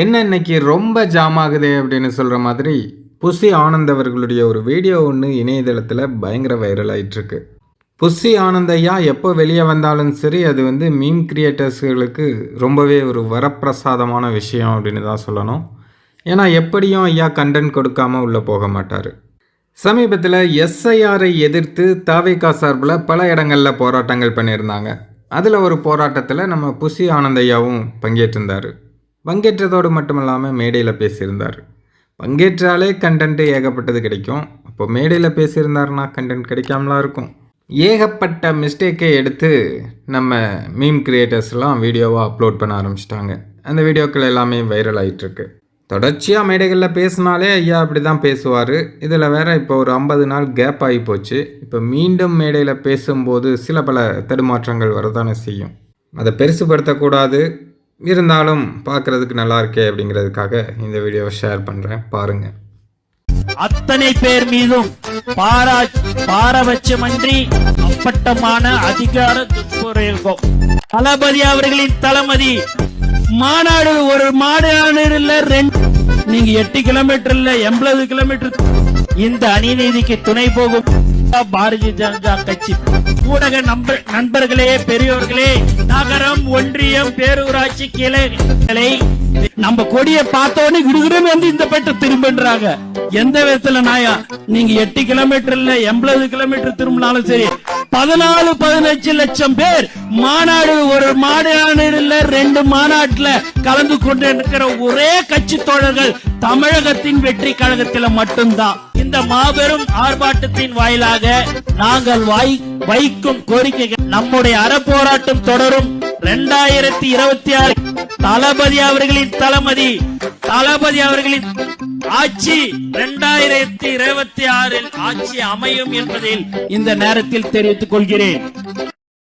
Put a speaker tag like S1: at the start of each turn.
S1: என்ன இன்னைக்கு ரொம்ப ஜாம் ஆகுதே அப்படின்னு சொல்கிற மாதிரி புஷி ஆனந்த் அவர்களுடைய ஒரு வீடியோ ஒன்று இணையதளத்தில் பயங்கர வைரல் ஆயிட்டிருக்கு. புஷி ஆனந்த் ஐயா எப்போ வெளியே வந்தாலும் சரி அது வந்து மீம் கிரியேட்டர்ஸ்களுக்கு ரொம்பவே ஒரு வரப்பிரசாதமான விஷயம் அப்படின்னு தான் சொல்லணும். ஏன்னா எப்படியும் ஐயா கண்டென்ட் கொடுக்காம உள்ளே போக மாட்டார். சமீபத்தில் எஸ்ஐஆரை எதிர்த்து தாவேகா சார்பில் பல இடங்களில் போராட்டங்கள் பண்ணியிருந்தாங்க. அதில் ஒரு போராட்டத்தில் நம்ம புஷி ஆனந்தையாவும் பங்கேற்றிருந்தார். பங்கேற்றதோடு மட்டும் இல்லாமல் மேடையில் பேசியிருந்தார். பங்கேற்றாலே கண்டென்ட்டு ஏகப்பட்டது கிடைக்கும். அப்போ மேடையில் பேசியிருந்தாருன்னா கண்டென்ட் கிடைக்காமலாம் இருக்கும். ஏகப்பட்ட மிஸ்டேக்கை எடுத்து நம்ம மீம் கிரியேட்டர்ஸ்லாம் வீடியோவாக அப்லோட் பண்ண ஆரம்பிச்சிட்டாங்க. அந்த வீடியோக்கள் எல்லாமே வைரல் ஆகிட்டுருக்கு தொடர்ச்சியாக மேடைகளில் பேசினாலே ஐயா அப்படி தான் பேசுவார். இதில் வேற இப்போ ஒரு ஐம்பது நாள் கேப் ஆகி போச்சு. இப்போ மீண்டும் மேடையில் பேசும்போது சில பல தடுமாற்றங்கள் வரதானே செய்யும். அதை பெருசுபடுத்தக்கூடாது. இருந்தாலும் பார்க்குறதுக்கு நல்லா இருக்கே அப்படிங்கிறதுக்காக இந்த வீடியோவை ஷேர் பண்ணுறேன் பாருங்கள்
S2: அத்தனை பேர் மீதும் பாரா பாரபட்சமன்றி அப்பட்டமான அதிகார துஷ்பிரயோகம் தளபதி அவர்களின் தளபதி மாநாடு ஒரு மாநாடு இல்ல ரெண்டு நீங்க எட்டு கிலோமீட்டர் இல்ல எண்பது கிலோமீட்டர் இந்த அநீதிக்கு துணை போகும் பாரதிய ஜனதா கட்சி. ஊடக நண்பர்களே பெரியோர்களே நகரம் ஒன்றியம் பேரூராட்சி கிளைகளை நம்ம கொடியை பார்த்தோன்னு விடுகிறோம் வந்து இந்த பட்டம் திரும்பின்றாங்க. எந்த விதத்துல நாயா? நீங்க எட்டு கிலோமீட்டர் இல்ல எண்பது கிலோமீட்டர் திரும்பினாலும் சரி. பதினாலு பதினஞ்சு லட்சம் பேர் மாநாடு ஒரு மாநாடுல ரெண்டு மாநாட்டுல கலந்து கொண்டு இருக்கிற ஒரே கட்சி தோழர்கள் தமிழகத்தின் வெற்றி கழகத்தில மட்டும்தான். இந்த மாபெரும் ஆர்ப்பாட்டத்தின் வாயிலாக நாங்கள் வாய் வைக்கும் கோரிக்கைகள் நம்முடைய அறப்போராட்டம் தொடரும். இரண்டாயிரத்தி இருபத்தி ஆறு தளபதி அவர்களின் தளபதி தளபதி அவர்களின் ஆட்சி இரண்டாயிரத்தி இருபத்தி ஆறில் ஆட்சி அமையும் என்பதில் இந்த நேரத்தில் தெரிவித்துக் கொள்கிறேன்.